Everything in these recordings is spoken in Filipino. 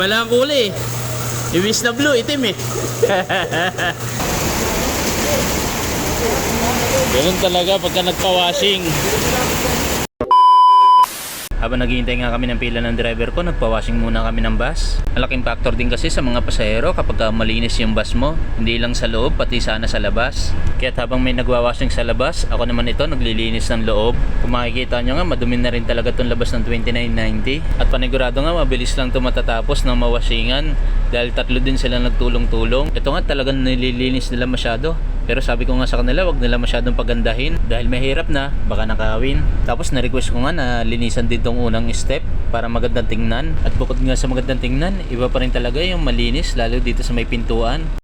Iba lang ang kulay eh. Iwis na blue, itim eh. Ganun talaga pagka nagpa-washing. Habang naghihintay nga kami ng pila ng driver ko, nagpa-washing muna kami ng bus. Malaking factor din kasi sa mga pasahero kapag ka malinis yung bus mo. Hindi lang sa loob, pati sana sa labas. Kaya habang may nagwa-washing sa labas, ako naman ito naglilinis ng loob. Kung makikita nyo nga, madumi na rin talaga itong labas ng 2990. At panigurado nga, mabilis lang ito matatapos ng mawashingan. Dahil tatlo din sila nagtulong-tulong. Ito nga talagang nililinis nila masyado. Pero sabi ko nga sa kanila, wag nila masyadong pagandahin dahil mahirap na, baka nakawin. Tapos na-request ko nga na linisan din tong unang step para magandang tingnan. At bukod nga sa magandang tingnan, iba pa rin talaga yung malinis lalo dito sa may pintuan.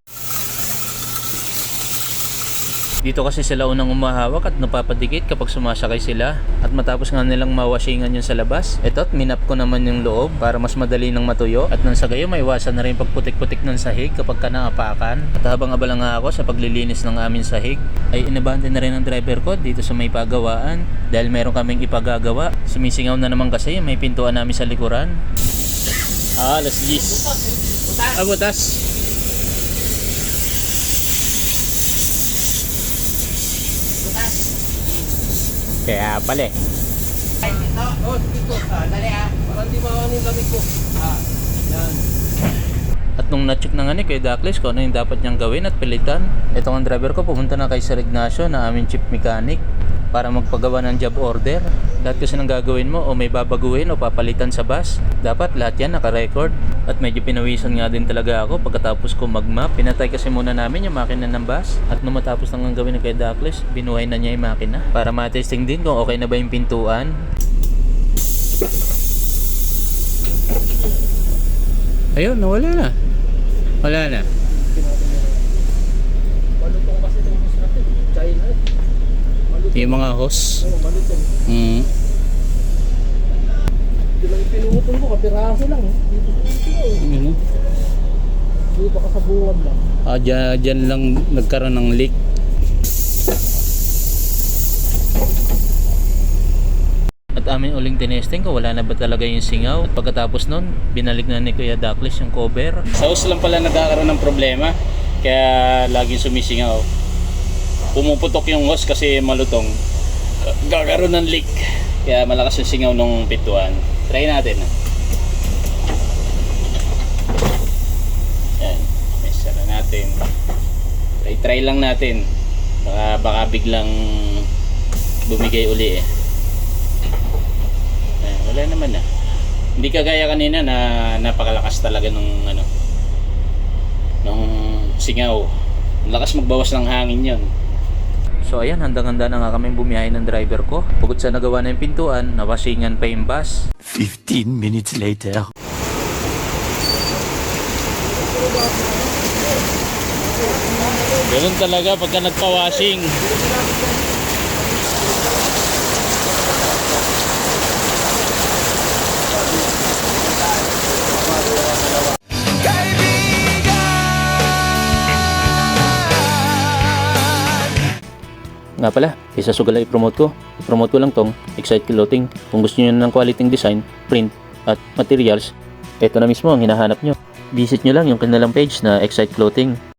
Dito kasi sila unang umahawak at napapadikit kapag sumasakay sila. At matapos nga nilang mawashingan yun sa labas, eto at minap ko naman yung loob para mas madali nang matuyo. At nang sa gayo, may iwasan na rin pagputik-putik ng sahig kapag ka naapakan. At habang abala nga ako sa paglilinis ng aming sahig, ay inabante na rin ng driver ko dito sa may pagawaan. Dahil meron kaming ipagagawa. Sumisingaw na naman kasi may pintuan namin sa likuran. Ah, alas 10. Ah, butas. Kaya pala eh. Oh, dito. Ah, dali ah. Parang di makawan yung lamig ko. Ah, yan. At nung na-check na nga ni Kuya Dakles kung ano yung dapat niyang gawin at pilitan, ito ang driver ko pumunta na kay Sir Ignacio na aming chief mechanic para magpagawa ng job order. Lahat kasi ng gagawin mo o may babaguhin o papalitan sa bus, dapat lahat yan naka-record. At medyo pinawisan nga din talaga ako pagkatapos ko mag-map. Pinatay kasi muna namin yung makina ng bus at nung matapos nang ang gawin ng kay Dakles, binuhay na niya yung makina para matesting din kung okay na ba yung pintuan. Ayun, nawala na. Wala na. Malutong kasi itong bus natin. China eh. Malutong. Yung mga hose. Mm. Pinutol ko. Kapiraso lang. eh. Dito. Dito. eh. Oh. Dito ka sa bungad lang. Ah, dyan, dyan lang nagkaroon ng leak. At amin uling tinesting ko wala na ba talaga yung singaw. At pagkatapos nun, binalik na ni Kuya Daklis yung cover. Sa hose lang pala nagkakaroon ng problema. Kaya laging sumisingaw. Pumuputok yung hose kasi malutong. Gagaroon ng leak. Kaya malakas yung singaw ng pintuan. Try natin. ah. Yan. Okay, sara natin. Try, try lang natin. Baka, baka biglang bumigay uli eh. Ayan, wala naman na. Hindi kagaya kanina na napakalakas talaga nung ano nung singaw. Lakas magbawas ng hangin yon. So ayan, handang-handa na nga kami bumiyahe ng driver ko. Bukod sa nagawa na yung pintuan, nawasingan pa yung bus. 15 minutes later. Ganun talaga pagka nagpa-washing. Nga pala, isa sugal i-promote ko. I-promote ko lang tong Excite Clothing. Kung gusto niyo ng quality design, print, at materials, ito na mismo ang hinahanap nyo. Visit nyo lang yung kanilang page na Excite Clothing.